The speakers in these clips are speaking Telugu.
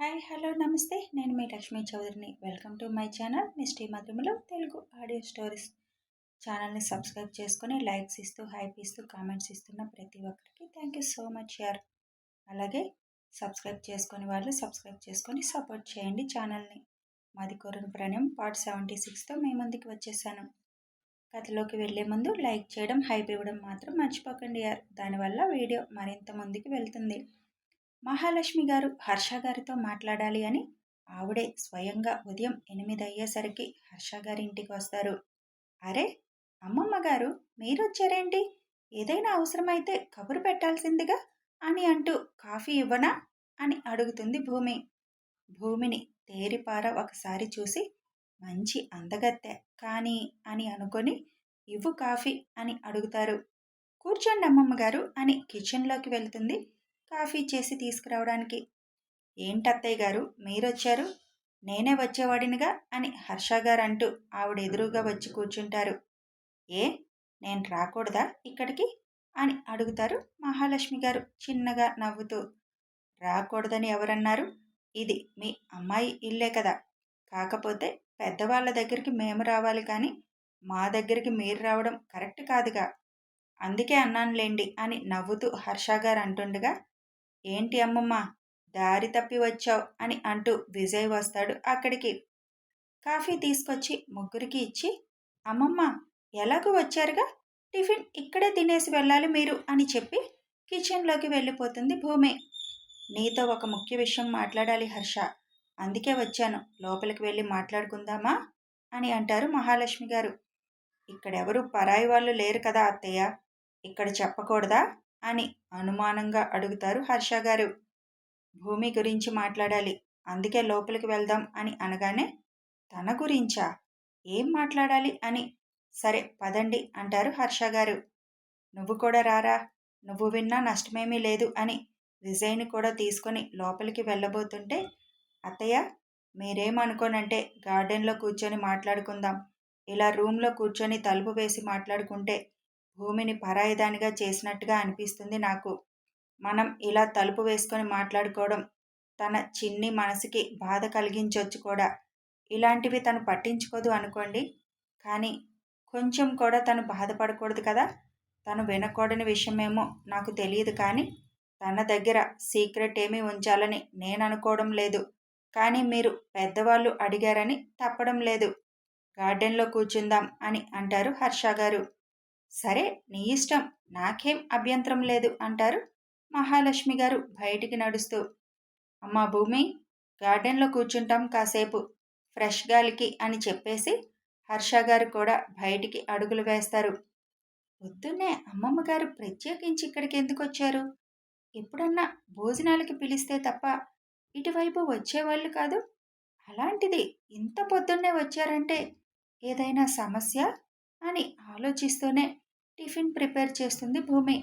హాయ్ హలో నమస్తే. నేను మీ Lakshmi చౌదరిని. Welcome to my channel Misty మధురములో Telugu audio stories ఛానల్ని సబ్స్క్రైబ్ చేసుకొని లైక్స్ ఇస్తూ హైప్ ఇస్తూ కామెంట్స్ ఇస్తున్న ప్రతి ఒక్కరికి థ్యాంక్ యూ సో మచ్ యార్ అలాగే సబ్స్క్రైబ్ చేసుకొని వాళ్ళు సబ్స్క్రైబ్ చేసుకొని సపోర్ట్ చేయండి ఛానల్ని మాది కొరన్ ప్రణయం పార్ట్ సెవెంటీ సిక్స్తో మీ ముందుకు వచ్చేసాను. కథలోకి వెళ్ళే ముందు లైక్ చేయడం హైప్ ఇవ్వడం మాత్రం మర్చిపోకండి యార్ దానివల్ల వీడియో మరింత ముందుకు వెళ్తుంది. మహాలక్ష్మి గారు హర్ష గారితో మాట్లాడాలి అని ఆవిడే స్వయంగా ఉదయం ఎనిమిది అయ్యేసరికి హర్ష గారి ఇంటికి వస్తారు. అరే అమ్మమ్మ గారు మీరొచ్చారేంటి? ఏదైనా అవసరమైతే కబురు పెట్టాల్సిందిగా అని అంటూ కాఫీ ఇవ్వనా? అని అడుగుతుంది భూమి. భూమిని తేరిపార ఒకసారి చూసి మంచి అందగత్తె కానీ అని అనుకొని ఇవ్వు కాఫీ అని అడుగుతారు. కూర్చోండి అమ్మమ్మ గారు అని కిచెన్లోకి వెళ్తుంది. కాఫీ చేసి తీసుకురావడానికి. ఏంటత్తయ్య గారు? మీరొచ్చారు? నేనే వచ్చేవాడినిగా? అని హర్ష గారు అంటూ ఆవిడ ఎదురుగా వచ్చి కూర్చుంటారు. ఏ? నేను రాకూడదా ఇక్కడికి? అని అడుగుతారు మహాలక్ష్మి గారు చిన్నగా నవ్వుతూ. రాకూడదని ఎవరన్నారు? ఇది మీ అమ్మాయి ఇల్లే కదా. కాకపోతే పెద్దవాళ్ళ దగ్గరికి మేము రావాలి కానీ మా దగ్గరికి మీరు రావడం కరెక్ట్ కాదుగా. అందుకే అన్నానులేండి అని నవ్వుతూ హర్ష గారు అంటుండగా ఏంటి అమ్మమ్మ దారి తప్పి వచ్చావు అని అంటూ విజయ్ వస్తాడు అక్కడికి. కాఫీ తీసుకొచ్చి ముగ్గురికి ఇచ్చి అమ్మమ్మ ఎలాగూ వచ్చారుగా? టిఫిన్ ఇక్కడే తినేసి వెళ్ళాలి మీరు అని చెప్పి కిచెన్లోకి వెళ్ళిపోతుంది భూమి. నీతో ఒక ముఖ్య విషయం మాట్లాడాలి హర్ష. అందుకే వచ్చాను. లోపలికి వెళ్ళి మాట్లాడుకుందామా? అని అంటారు మహాలక్ష్మి గారు. ఇక్కడెవరు పరాయి వాళ్ళు లేరు కదా అత్తయ్య. ఇక్కడ చెప్పకూడదా? అని అనుమానంగా అడుగుతారు హర్ష గారు. భూమి గురించి మాట్లాడాలి. అందుకే లోపలికి వెళ్దాం అని అనగానే తన గురించా? ఏం మాట్లాడాలి అని? సరే పదండి అంటారు హర్ష గారు. నువ్వు కూడా రారా? నువ్వు విన్నా నష్టమేమీ లేదు అని విజయ్ని కూడా తీసుకొని లోపలికి వెళ్ళబోతుంటే అత్తయ్య మీరేమనుకోనంటే గార్డెన్లో కూర్చొని మాట్లాడుకుందాం. ఇలా రూమ్లో కూర్చొని తలుపు వేసి మాట్లాడుకుంటే భూమిని పరాయిదానిగా చేసినట్టుగా అనిపిస్తుంది నాకు. మనం ఇలా తలుపు వేసుకొని మాట్లాడుకోవడం తన చిన్ని మనసుకి బాధ కలిగించవచ్చు కూడా. ఇలాంటివి తను పట్టించుకోదు అనుకోండి. కానీ కొంచెం కూడా తను బాధపడకూడదు కదా. తను వినకూడని విషయమేమో నాకు తెలియదు కానీ తన దగ్గర సీక్రెట్ ఏమీ ఉంచాలని నేను అనుకోవడం లేదు. కానీ మీరు పెద్దవాళ్ళు అడిగారని తప్పడం లేదు. గార్డెన్లో కూర్చుందాం అని అంటారు హర్ష గారు. సరే నీ ఇష్టం. నాకేం అభ్యంతరం లేదు అంటారు మహాలక్ష్మి గారు బయటికి నడుస్తూ. అమ్మా భూమి గార్డెన్లో కూర్చుంటాం కాసేపు ఫ్రెష్ గాలికి అని చెప్పేసి హర్ష గారు కూడా బయటికి అడుగులు వేస్తారు. పొద్దున్నే అమ్మమ్మ గారు ప్రత్యేకించి ఇక్కడికి ఎందుకు వచ్చారు? ఎప్పుడన్నా భోజనాలకి పిలిస్తే తప్ప ఇటువైపు వచ్చేవాళ్ళు కాదు. అలాంటిది ఇంత పొద్దున్నే వచ్చారంటే ఏదైనా సమస్య? అని ఆలోచిస్తూనే టిఫిన్ ప్రిపేర్ చేస్తుంది భూమి.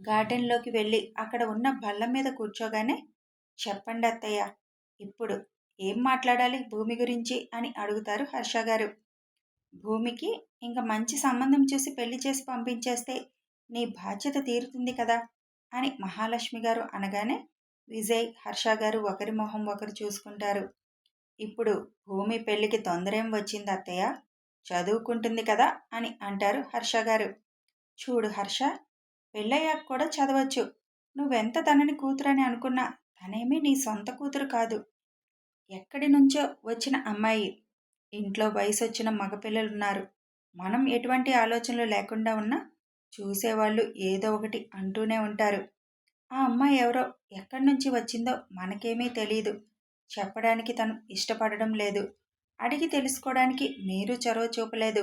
గార్డెన్లోకి వెళ్ళి అక్కడ ఉన్న బల్ల మీద కూర్చోగానే చెప్పండి అత్తయ్య ఇప్పుడు ఏం మాట్లాడాలి భూమి గురించి? అని అడుగుతారు హర్ష గారు. భూమికి ఇంకా మంచి సంబంధం చూసి పెళ్ళి చేసి పంపించేస్తే నీ బాధ్యత తీరుతుంది కదా? అని మహాలక్ష్మి గారు అనగానే విజయ్ హర్ష గారు ఒకరి మొహం ఒకరు చూసుకుంటారు. ఇప్పుడు భూమి పెళ్ళికి తొందరేం వచ్చింది అత్తయ్య? చదువుకుంటుంది కదా అని అంటారు హర్ష గారు. చూడు హర్ష పెళ్ళయ్యాక కూడా చదవచ్చు. నువ్వెంత తనని కూతురని అనుకున్నా తనేమీ నీ సొంత కూతురు కాదు. ఎక్కడి నుంచో వచ్చిన అమ్మాయి. ఇంట్లో వయసు వచ్చిన మగపిల్లలున్నారు. మనం ఎటువంటి ఆలోచనలు లేకుండా ఉన్నా చూసేవాళ్ళు ఏదో ఒకటి అంటూనే ఉంటారు. ఆ అమ్మాయి ఎవరో ఎక్కడి నుంచి వచ్చిందో మనకేమీ తెలియదు చెప్పడానికి తను ఇష్టపడడం లేదు. అడిగి తెలుసుకోవడానికి మీరు చొరవ చూపలేదు.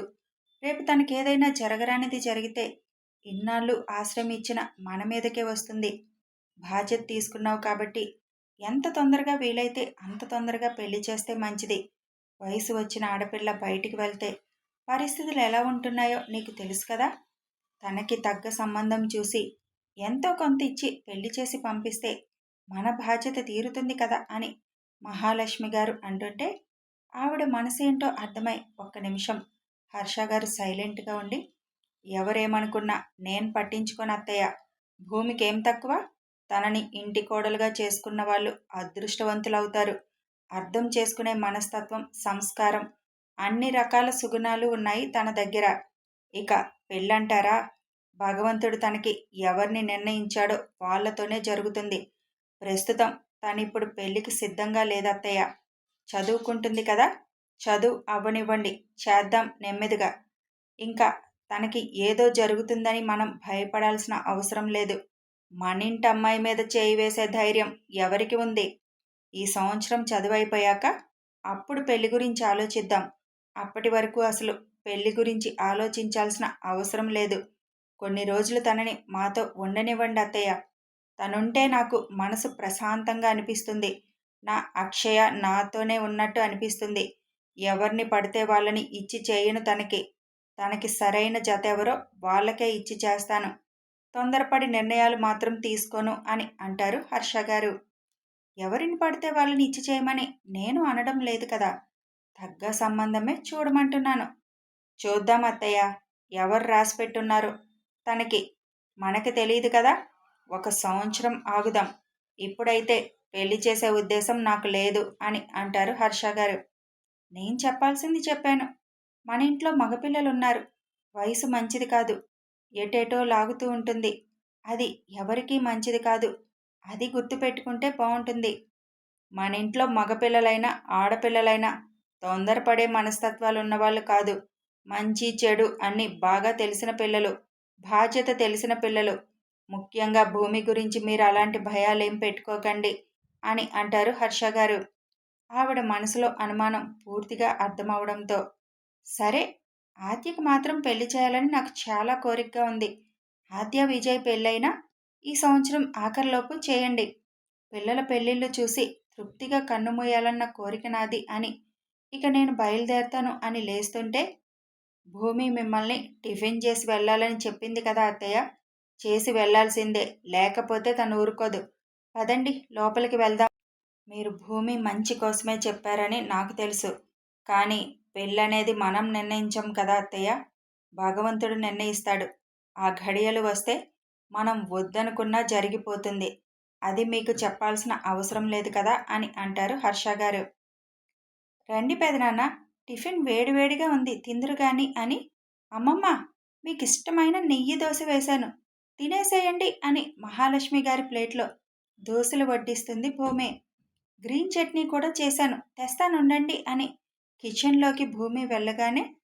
రేపు తనకి ఏదైనా జరగరానిది జరిగితే ఇన్నాళ్ళు ఆశ్రయం ఇచ్చిన మన మీదకే వస్తుంది. బాధ్యత తీసుకున్నావు కాబట్టి ఎంత తొందరగా వీలైతే అంత తొందరగా పెళ్ళి చేస్తే మంచిది. వయసు వచ్చిన ఆడపిల్ల బయటికి వెళ్తే పరిస్థితులు ఎలా ఉంటున్నాయో నీకు తెలుసు కదా? తనకి తగ్గ సంబంధం చూసి ఎంతో కొంత ఇచ్చి పెళ్ళి చేసి పంపిస్తే మన బాధ్యత తీరుతుంది కదా అని మహాలక్ష్మి గారు అంటుంటే ఆవిడ మనసేంటో అర్థమై ఒక్క నిమిషం హర్ష గారు సైలెంట్గా ఉండి ఎవరేమనుకున్నా నేను పట్టించుకొని అత్తయ్య. భూమికి ఏం తక్కువ? తనని ఇంటి కోడలుగా చేసుకున్న వాళ్ళు అదృష్టవంతులవుతారు. అర్థం చేసుకునే మనస్తత్వం సంస్కారం అన్ని రకాల సుగుణాలు ఉన్నాయి తన దగ్గర. ఇక పెళ్ళంటారా? భగవంతుడు తనకి ఎవరిని నిర్ణయించాడో వాళ్ళతోనే జరుగుతుంది. ప్రస్తుతం తనిప్పుడు పెళ్ళికి సిద్ధంగా లేదత్తయ్య. చదువుకుంటుంది కదా చదువు అవ్వనివ్వండి చేద్దాం నెమ్మదిగా. ఇంకా తనకి ఏదో జరుగుతుందని మనం భయపడాల్సిన అవసరం లేదు. మనింటి అమ్మాయి మీద చేయి వేసే ధైర్యం ఎవరికి ఉంది? ఈ సంవత్సరం చదువైపోయాక అప్పుడు పెళ్ళి గురించి ఆలోచిద్దాం. అప్పటి వరకు అసలు పెళ్ళి గురించి ఆలోచించాల్సిన అవసరం లేదు. కొన్ని రోజులు తనని మాతో ఉండనివ్వండి అత్తయ్య. తనుంటే నాకు మనసు ప్రశాంతంగా అనిపిస్తుంది. నా అక్షయ నాతోనే ఉన్నట్టు అనిపిస్తుంది. ఎవరిని పడితే వాళ్ళని ఇచ్చి చేయను తనకి. తనకి సరైన జత ఎవరో వాళ్ళకే ఇచ్చి చేస్తాను. తొందరపడి నిర్ణయాలు మాత్రం తీసుకోను అని అంటారు హర్ష గారు. ఎవరిని పడితే వాళ్ళని ఇచ్చి చేయమని నేను అనడం లేదు కదా. తగ్గ సంబంధమే చూడమంటున్నాను. చూద్దాం అత్తయ్య ఎవరు రాసి పెట్టున్నారు? తనకి. మనకి తెలియదు కదా. ఒక సంవత్సరం ఆగుదాం. ఇప్పుడైతే పెళ్ళి చేసే ఉద్దేశం నాకు లేదు అని అంటారు హర్ష గారు. నేను చెప్పాల్సింది చెప్పాను. మన ఇంట్లో మగపిల్లలు ఉన్నారు వయసు మంచిది కాదు. ఎటేటో లాగుతూ ఉంటుంది. అది ఎవరికీ మంచిది కాదు. అది గుర్తుపెట్టుకుంటే బాగుంటుంది మన ఇంట్లో మగపిల్లలైనా ఆడపిల్లలైనా తొందరపడే మనస్తత్వాలు ఉన్నవాళ్ళు కాదు. మంచి చెడు అన్ని బాగా తెలిసిన పిల్లలు బాధ్యత తెలిసిన పిల్లలు. ముఖ్యంగా భూమి గురించి మీరు అలాంటి భయాలేం పెట్టుకోకండి. అని అంటారు హర్ష గారు. ఆవిడ మనసులో అనుమానం పూర్తిగా అర్థమవడంతో సరే ఆద్యకి మాత్రం పెళ్ళి చేయాలని నాకు చాలా కోరికగా ఉంది. ఆద్య విజయ్ పెళ్ళైనా ఈ సంవత్సరం ఆఖరిలోపు చేయండి. పిల్లల పెళ్ళిళ్ళు చూసి తృప్తిగా కన్నుమూయాలన్న కోరిక నాది అని ఇక నేను బయలుదేరతాను అని లేస్తుంటే భూమి మిమ్మల్ని టిఫిన్ చేసి వెళ్ళాలని చెప్పింది కదా అత్తయ్య. చేసి వెళ్ళాల్సిందే లేకపోతే తను ఊరుకోదు. పదండి లోపలికి వెళ్దాం. మీరు భూమి మంచి కోసమే చెప్పారని నాకు తెలుసు. కానీ పెళ్ళనేది మనం నిర్ణయించం కదా అత్తయ్య? భగవంతుడు నిర్ణయిస్తాడు. ఆ ఘడియలు వస్తే మనం వద్దనుకున్నా జరిగిపోతుంది. అది మీకు చెప్పాల్సిన అవసరం లేదు కదా అని అంటారు హర్ష గారు. రండి పెదనాన్న టిఫిన్ వేడివేడిగా ఉంది తిందురు గాని అని. అమ్మమ్మ మీకు ఇష్టమైన నెయ్యి దోశ వేశాను. తినేసేయండి అని మహాలక్ష్మి గారి ప్లేట్లో దోశలు వడ్డిస్తుంది భూమి. గ్రీన్ చట్నీ కూడా చేశాను. తెస్తానుండండి అని. కిచెన్లోకి భూమి వెళ్ళగానే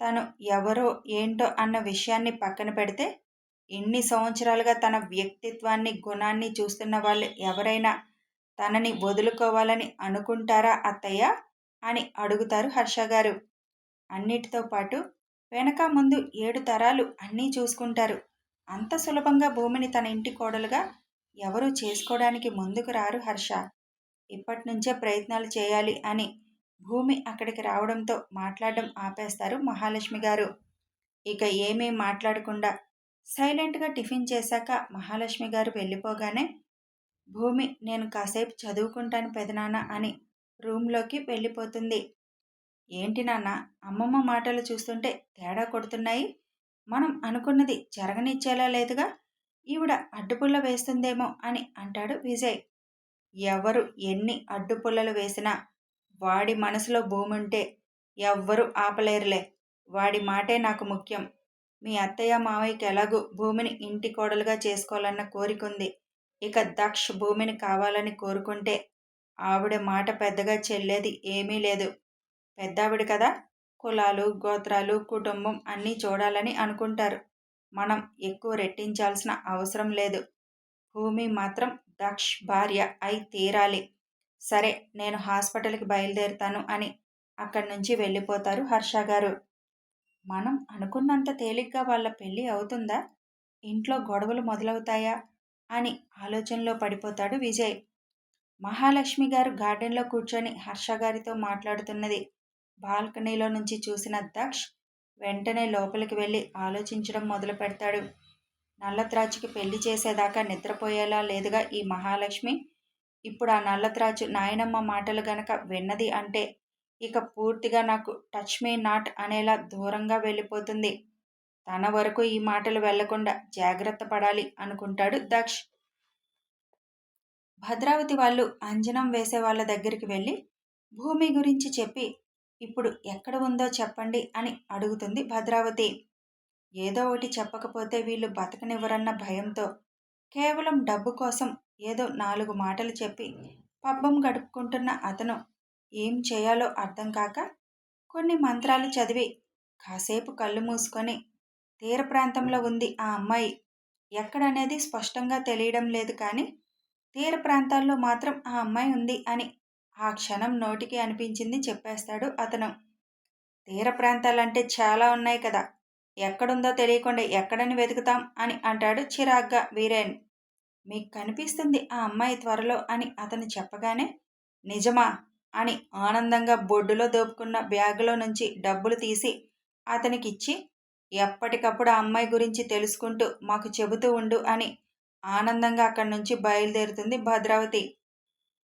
తను ఎవరో ఏంటో అన్న విషయాన్ని పక్కన పెడితే ఇన్ని సంవత్సరాలుగా తన వ్యక్తిత్వాన్ని గుణాన్ని చూస్తున్న వాళ్ళు ఎవరైనా తనని వదులుకోవాలని అనుకుంటారా అత్తయ్య అని అడుగుతారు హర్ష గారు. అన్నిటితో పాటు వెనక ముందు ఏడు తరాలు అన్నీ చూసుకుంటారు. అంత సులభంగా భూమిని తన ఇంటి కోడలుగా ఎవరు చేసుకోవడానికి ముందుకు రారు హర్ష. ఇప్పటి నుంచే ప్రయత్నాలు చేయాలి అని భూమి అక్కడికి రావడంతో మాట్లాడడం ఆపేస్తారు మహాలక్ష్మి గారు. ఇక ఏమీ మాట్లాడకుండా సైలెంట్గా టిఫిన్ చేశాక మహాలక్ష్మి గారు వెళ్ళిపోగానే భూమి నేను కాసేపు చదువుకుంటాను పెదనాన్న అని రూమ్లోకి వెళ్ళిపోతుంది. ఏంటి నాన్న అమ్మమ్మ మాటలు చూస్తుంటే తేడా కొడుతున్నాయి? మనం అనుకున్నది జరగనిచ్చేలా లేదుగా? ఈవిడ అడ్డుపుల్ల వేస్తుందేమో అని అంటాడు విజయ్. ఎవరు ఎన్ని అడ్డుపుల్లలు వేసినా వాడి మనసులో భూమి ఉంటే ఎవ్వరూ ఆపలేరులే. వాడి మాటే నాకు ముఖ్యం. మీ అత్తయ్య మావయ్యకి ఎలాగూ భూమిని ఇంటి కోడలుగా చేసుకోవాలన్న కోరిక ఉంది ఇక దక్ష్ భూమిని కావాలని కోరుకుంటే ఆవిడ మాట పెద్దగా చెల్లేది ఏమీ లేదు. పెద్దావిడ కదా? కులాలు గోత్రాలు కుటుంబం అన్నీ చూడాలని అనుకుంటారు. మనం ఎక్కువ రెట్టించాల్సిన అవసరం లేదు. భూమి మాత్రం దక్ష్ భార్య అయి తీరాలి. సరే నేను హాస్పిటల్కి బయలుదేరుతాను అని అక్కడి నుంచి వెళ్ళిపోతారు హర్ష గారు. మనం అనుకున్నంత తేలిగ్గా వాళ్ళ పెళ్ళి అవుతుందా? ఇంట్లో గొడవలు మొదలవుతాయా? అని ఆలోచనలో పడిపోతాడు విజయ్. మహాలక్ష్మి గారు గార్డెన్లో కూర్చొని హర్ష గారితో మాట్లాడుతున్నది. బాల్కనీలో నుంచి చూసిన దక్ష్ వెంటనే లోపలికి వెళ్ళి ఆలోచించడం మొదలు పెడతాడు నల్లత్రాచుకి పెళ్ళి చేసేదాకా నిద్రపోయేలా లేదుగా ఈ మహాలక్ష్మి. ఇప్పుడు ఆ నల్లత్రాచు నాయనమ్మ మాటలు గనక విన్నది అంటే ఇక పూర్తిగా నాకు టచ్ మీ నాట్ అనేలా దూరంగా వెళ్ళిపోతుంది. తన వరకు ఈ మాటలు వెళ్ళకుండా జాగ్రత్త పడాలి అనుకుంటాడు దక్ష్. భద్రావతి వాళ్ళు అంజనం వేసే వాళ్ళ దగ్గరికి వెళ్ళి భూమి గురించి చెప్పి ఇప్పుడు ఎక్కడ ఉందో చెప్పండి అని అడుగుతుంది భద్రావతి. ఏదో ఒకటి చెప్పకపోతే వీళ్ళు బతకనివ్వరన్న భయంతో కేవలం డబ్బు కోసం ఏదో నాలుగు మాటలు చెప్పి పబ్బం గడుపుకుంటున్న అతను ఏం చేయాలో అర్థం కాక కొన్ని మంత్రాలు చదివి కాసేపు కళ్ళు మూసుకొని తీర ప్రాంతంలో ఉంది ఆ అమ్మాయి. ఎక్కడనేది స్పష్టంగా తెలియడం లేదు కానీ తీర ప్రాంతాల్లో మాత్రం ఆ అమ్మాయి ఉంది అని ఆ క్షణం నోటికి అనిపించింది చెప్పేస్తాడు అతను. తీర ప్రాంతాలంటే చాలా ఉన్నాయి కదా. ఎక్కడుందో తెలియకుండా ఎక్కడని వెతుకుతాం అని అంటాడు చిరాగ్గా వీరేన్. మీకు కనిపిస్తుంది ఆ అమ్మాయి త్వరలో అని అతను చెప్పగానే నిజమా అని ఆనందంగా బొడ్డులో దోపుకున్న బ్యాగులో నుంచి డబ్బులు తీసి అతనికిచ్చి ఎప్పటికప్పుడు ఆ అమ్మాయి గురించి తెలుసుకుంటూ మాకు చెబుతూ ఉండు అని ఆనందంగా అక్కడి నుంచి బయలుదేరుతుంది భద్రావతి.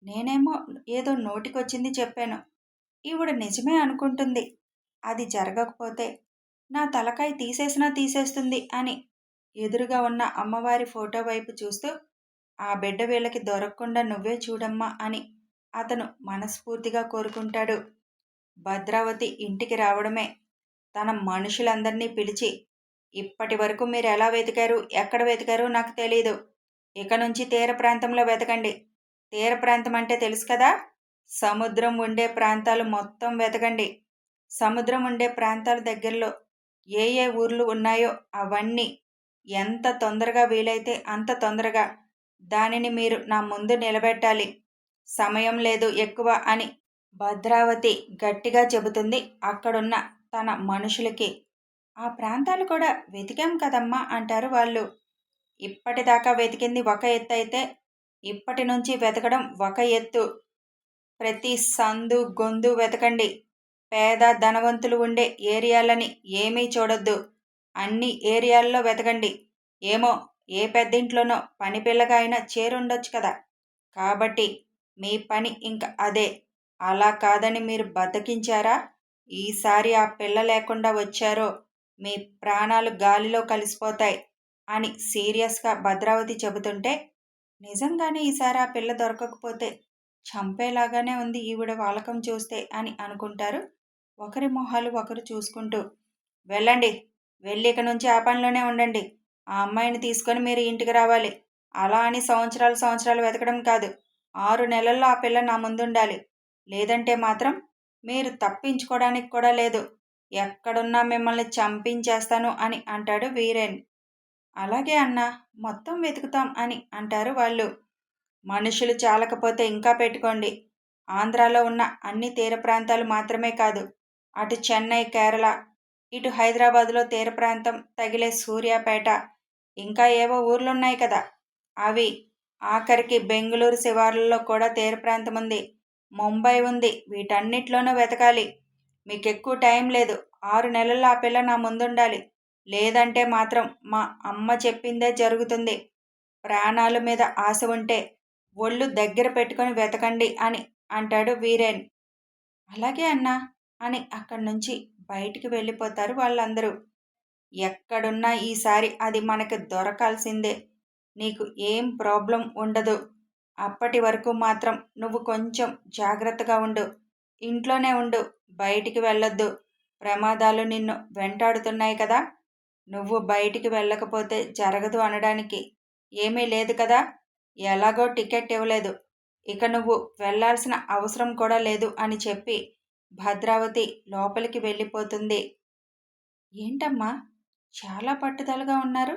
నేనేమో ఏదో నోటికొచ్చింది చెప్పాను. ఈవిడ నిజమే అనుకుంటుంది. అది జరగకపోతే నా తలకాయ తీసేసినా తీసేస్తుంది అని ఎదురుగా ఉన్న అమ్మవారి ఫోటో వైపు చూస్తూ ఆ బిడ్డ వీళ్ళకి దొరకకుండా నువ్వే చూడమ్మా అని అతను మనస్ఫూర్తిగా కోరుకుంటాడు. భద్రావతి ఇంటికి రావడమే. తన మనుషులందరినీ పిలిచి ఇప్పటి వరకు మీరు ఎలా వెతికారు? ఎక్కడ వెతికారు నాకు తెలియదు ఇక నుంచి తీర ప్రాంతంలో వెతకండి. తీర ప్రాంతం అంటే తెలుసు కదా? సముద్రం ఉండే ప్రాంతాలు మొత్తం వెతకండి. సముద్రం ఉండే ప్రాంతాల దగ్గరలో ఏ ఏ ఊర్లు ఉన్నాయో అవన్నీ ఎంత తొందరగా వీలైతే అంత తొందరగా దానిని మీరు నా ముందు నిలబెట్టాలి. సమయం లేదు ఎక్కువ అని భద్రావతి గట్టిగా చెబుతుంది అక్కడున్న తన మనుషులకి. ఆ ప్రాంతాలు కూడా వెతికాం కదమ్మా అంటారు వాళ్ళు. ఇప్పటిదాకా వెతికింది ఒక ఎత్తు అయితే ఇప్పటి నుంచి వెతకడం ఒక ఎత్తు. ప్రతి సందు గొందు వెతకండి. పేద ధనవంతులు ఉండే ఏరియాలని ఏమీ చూడొద్దు. అన్ని ఏరియాల్లో వెతకండి. ఏమో ఏ పెద్దింట్లోనో పని పిల్లగా అయినా చేరుండొచ్చు కదా. కాబట్టి మీ పని ఇంకా అదే. అలా కాదని మీరు బతికించారా? ఈసారి ఆ పిల్ల లేకుండా వచ్చారో మీ ప్రాణాలు గాలిలో కలిసిపోతాయి అని సీరియస్గా భద్రావతి చెబుతుంటే నిజంగానే ఈసారి ఆ పిల్ల దొరకకపోతే చంపేలాగానే ఉంది ఈవిడ వాలకం చూస్తే అని అనుకుంటారు. ఒకరి మొహాలు ఒకరు చూసుకుంటూ వెళ్ళండి వెళ్ళి ఇక నుంచి ఆ పనిలోనే ఉండండి. ఆ అమ్మాయిని తీసుకొని మీరు ఇంటికి రావాలి. అలా అని సంవత్సరాలు సంవత్సరాలు వెతకడం కాదు. ఆరు నెలల్లో ఆ పిల్ల నా ముందుండాలి. లేదంటే మాత్రం మీరు తప్పించుకోవడానికి కూడా లేదు. ఎక్కడున్నా మిమ్మల్ని చంపించేస్తాను అని అంటాడు వీరేన్. అలాగే అన్న మొత్తం వెతుకుతాం అని అంటారు వాళ్ళు. మనుషులు చాలకపోతే ఇంకా పెట్టుకోండి. ఆంధ్రాలో ఉన్న అన్ని తీర ప్రాంతాలు మాత్రమే కాదు అటు చెన్నై కేరళ ఇటు హైదరాబాద్లో తీర ప్రాంతం తగిలే సూర్యాపేట ఇంకా ఏవో ఊర్లున్నాయి కదా. అవి ఆఖరికి బెంగళూరు శివార్లలో కూడా తీర ప్రాంతం ఉంది. ముంబై ఉంది. వీటన్నిటిలోనూ వెతకాలి. మీకు ఎక్కువ టైం లేదు. ఆరు నెలల్లో ఆ పిల్ల నా ముందుండాలి. లేదంటే మాత్రం మా అమ్మ చెప్పిందే జరుగుతుంది. ప్రాణాల మీద ఆశ ఉంటే ఒళ్ళు దగ్గర పెట్టుకొని వెతకండి అని అంటాడు వీరేన్. అలాగే అన్నా అని అక్కడి నుంచి బయటికి వెళ్ళిపోతారు వాళ్ళందరూ. ఎక్కడున్నా ఈసారి అది మనకి దొరకాల్సిందే. నీకు ఏం ప్రాబ్లం ఉండదు. అప్పటి వరకు మాత్రం నువ్వు కొంచెం జాగ్రత్తగా ఉండు. ఇంట్లోనే ఉండు. బయటికి వెళ్ళొద్దు. ప్రమాదాలు నిన్ను వెంటాడుతున్నాయి కదా. నువ్వు బయటికి వెళ్ళకపోతే జరగదు అనడానికి. ఏమీ లేదు కదా. ఎలాగో టికెట్ ఇవ్వలేదు. ఇక నువ్వు వెళ్ళాల్సిన అవసరం కూడా లేదు అని చెప్పి భద్రావతి లోపలికి వెళ్ళిపోతుంది. ఏంటమ్మా? చాలా పట్టుదలగా ఉన్నారు.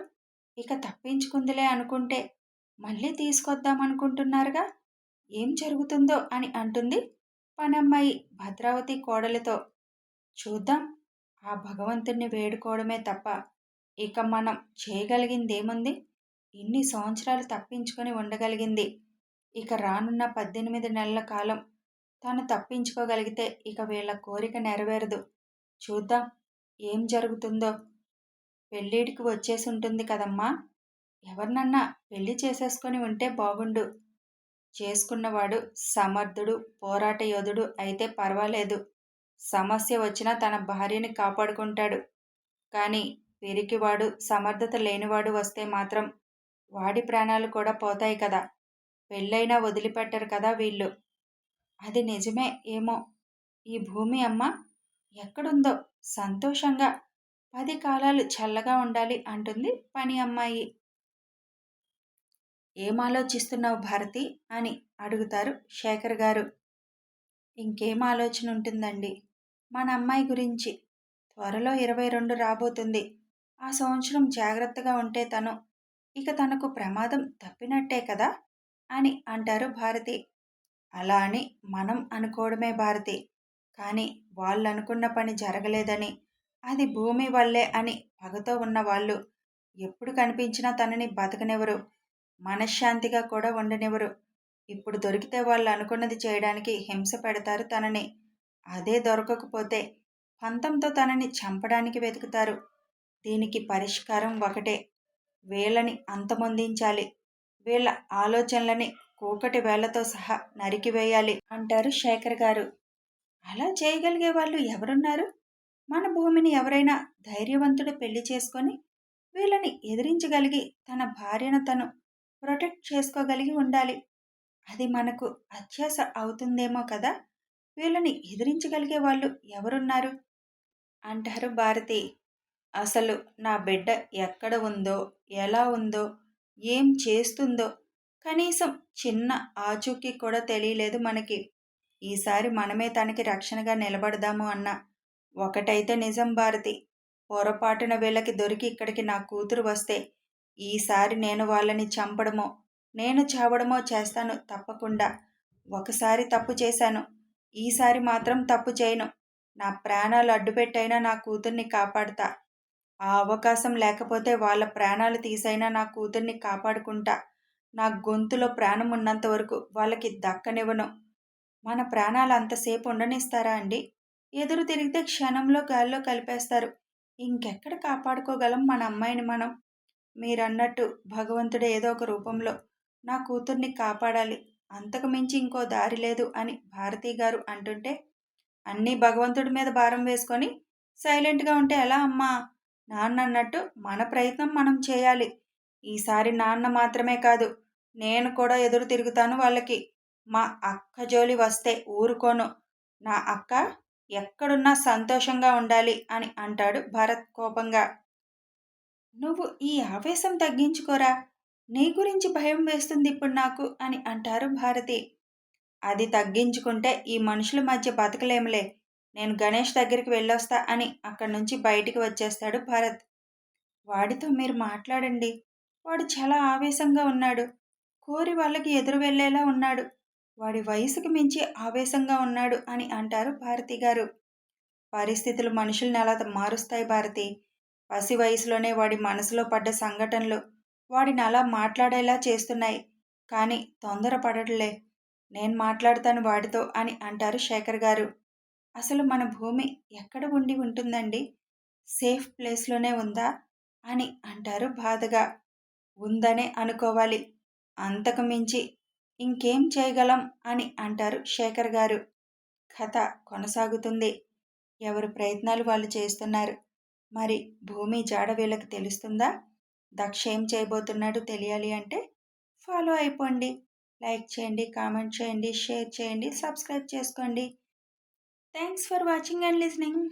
ఇక తప్పించుకుందిలే అనుకుంటే మళ్ళీ తీసుకొద్దామనుకుంటున్నారుగా? ఏం జరుగుతుందో అని అంటుంది పనమ్మాయి భద్రావతి కోడలితో. చూద్దాం. ఆ భగవంతుణ్ణి వేడుకోవడమే తప్ప ఇక మనం చేయగలిగిందేముంది? ఇన్ని సంవత్సరాలు తప్పించుకొని ఉండగలిగింది. ఇక రానున్న పద్దెనిమిది నెలల కాలం తాను తప్పించుకోగలిగితే ఇక వీళ్ళ కోరిక నెరవేరదు. చూద్దాం ఏం జరుగుతుందో. పెళ్ళిడికి వచ్చేసి ఉంటుంది కదమ్మా. ఎవరినన్నా పెళ్ళి చేసేసుకొని ఉంటే బాగుండు. చేసుకున్నవాడు సమర్థుడు పోరాట యోధుడు అయితే పర్వాలేదు. సమస్య వచ్చినా తన భార్యని కాపాడుకుంటాడు. కానీ పిరికివాడు సమర్థత లేనివాడు వస్తే మాత్రం వాడి ప్రాణాలు కూడా పోతాయి కదా. పెళ్ళైనా వదిలిపెట్టరు కదా వీళ్ళు. అది నిజమే ఏమో. ఈ భూమి అమ్మ ఎక్కడుందో? సంతోషంగా. పది కాలాలు చల్లగా ఉండాలి అంటుంది పని అమ్మాయి. ఏం ఆలోచిస్తున్నావు భారతి? అని అడుగుతారు శేఖర్ గారు. ఇంకేం ఆలోచన ఉంటుందండి? మన అమ్మాయి గురించి త్వరలో ఇరవై రెండు రాబోతుంది. ఆ సంవత్సరం జాగ్రత్తగా ఉంటే తను. ఇక తనకు ప్రమాదం తప్పినట్టే కదా? అని అంటారు భారతి. అలా అని మనం అనుకోవడమే భారతి. కానీ వాళ్ళు అనుకున్న పని జరగలేదని అది భూమి వల్లే అని పగతో ఉన్న వాళ్ళు ఎప్పుడు కనిపించినా తనని బతకనివ్వరు. మనశ్శాంతిగా కూడా ఉండనివ్వరు. ఇప్పుడు దొరికితే వాళ్ళు అనుకున్నది చేయడానికి హింస పెడతారు తనని. అదే దొరకకపోతే పంతంతో తనని చంపడానికి వెతుకుతారు. దీనికి పరిష్కారం ఒకటే. వీళ్ళని అంతమొందించాలి. వీళ్ళ ఆలోచనలని కూకటి వేళ్ళతో సహా నరికివేయాలి అంటారు శేఖర్ గారు. అలా చేయగలిగే వాళ్ళు ఎవరున్నారు? మన భూమిని ఎవరైనా ధైర్యవంతుడు పెళ్ళి చేసుకొని వీళ్ళని ఎదిరించగలిగి తన భార్యను తను ప్రొటెక్ట్ చేసుకోగలిగి ఉండాలి. అది మనకు అత్యాస అవుతుందేమో కదా? వీళ్ళని ఎదిరించగలిగే వాళ్ళు ఎవరున్నారు? అంటారు భారతి. అసలు నా బిడ్డ ఎక్కడ ఉందో ఎలా ఉందో ఏం చేస్తుందో కనీసం చిన్న ఆచూకీ కూడా తెలియలేదు మనకి. ఈసారి మనమే తనకి రక్షణగా నిలబడదాము అన్న ఒకటైతే నిజం భారతి. పొరపాటున వీళ్ళకి దొరికి ఇక్కడికి నా కూతురు వస్తే ఈసారి నేను వాళ్ళని చంపడమో నేను చావడమో చేస్తాను తప్పకుండా. ఒకసారి తప్పు చేశాను. ఈసారి మాత్రం తప్పు చేయను. నా ప్రాణాలు అడ్డుపెట్టైనా నా కూతుర్ని కాపాడుతా. ఆ అవకాశం లేకపోతే వాళ్ళ ప్రాణాలు తీసైనా నా కూతుర్ని కాపాడుకుంటా. నా గొంతులో ప్రాణం ఉన్నంత వరకు వాళ్ళకి దక్కనివ్వను. మన ప్రాణాలు అంతసేపు ఉండనిస్తారా అండి? ఎదురు తిరిగితే క్షణంలో గాల్లో కలిపేస్తారు. ఇంకెక్కడ కాపాడుకోగలం మన అమ్మాయిని మనం? మీరన్నట్టు భగవంతుడే ఏదో ఒక రూపంలో నా కూతుర్ని కాపాడాలి. అంతకు మించి ఇంకో దారి లేదు అని భారతీ గారు అంటుంటే అన్నీ భగవంతుడి మీద భారం వేసుకొని సైలెంట్గా ఉంటే ఎలా అమ్మా? నాన్న అన్నట్టు మన ప్రయత్నం మనం చేయాలి. ఈసారి నాన్న మాత్రమే కాదు నేను కూడా ఎదురు తిరుగుతాను వాళ్ళకి. మా అక్క జోలి వస్తే ఊరుకోను. నా అక్క ఎక్కడున్నా సంతోషంగా ఉండాలి అని అంటాడు భరత్ కోపంగా. నువ్వు ఈ ఆవేశం తగ్గించుకోరా? నీ గురించి భయం వేస్తుంది ఇప్పుడు నాకు అని అంటారు భారతి. అది తగ్గించుకుంటే ఈ మనుషుల మధ్య బతకలేములే. నేను గణేష్ దగ్గరికి వెళ్ళొస్తా అని అక్కడి నుంచి బయటికి వచ్చేస్తాడు భరత్. వాడితో మీరు మాట్లాడండి. వాడు చాలా ఆవేశంగా ఉన్నాడు. కోరి వాళ్ళకి ఎదురు వెళ్ళేలా ఉన్నాడు. వాడి వయసుకు మించి ఆవేశంగా ఉన్నాడు అని అంటారు భారతి గారు. పరిస్థితులు మనుషుల్ని అలా మారుస్తాయి భారతి. పసి వయసులోనే వాడి మనసులో పడ్డ సంఘటనలు వాడిని అలా మాట్లాడేలా చేస్తున్నాయి. కానీ తొందరపడట్లే. నేను మాట్లాడతాను వాడితో అని అంటారు శేఖర్ గారు. అసలు మన భూమి ఎక్కడ ఉండి ఉంటుందండి? సేఫ్ ప్లేస్లోనే ఉందా? అని అంటారు బాధగా. ఉందనే అనుకోవాలి. అంతకు మించి ఇంకేం చేయగలం అని అంటారు శేఖర్ గారు. కథ కొనసాగుతుంది. ఎవరు ప్రయత్నాలు వాళ్ళు చేస్తున్నారు? మరి భూమి జాడ వీళ్ళకి తెలుస్తుందా? దక్ష ఏం చేయబోతున్నాడు తెలియాలి అంటే ఫాలో అయిపోండి. లైక్ చేయండి కామెంట్ చేయండి షేర్ చేయండి సబ్స్క్రైబ్ చేసుకోండి. Thanks for watching and listening.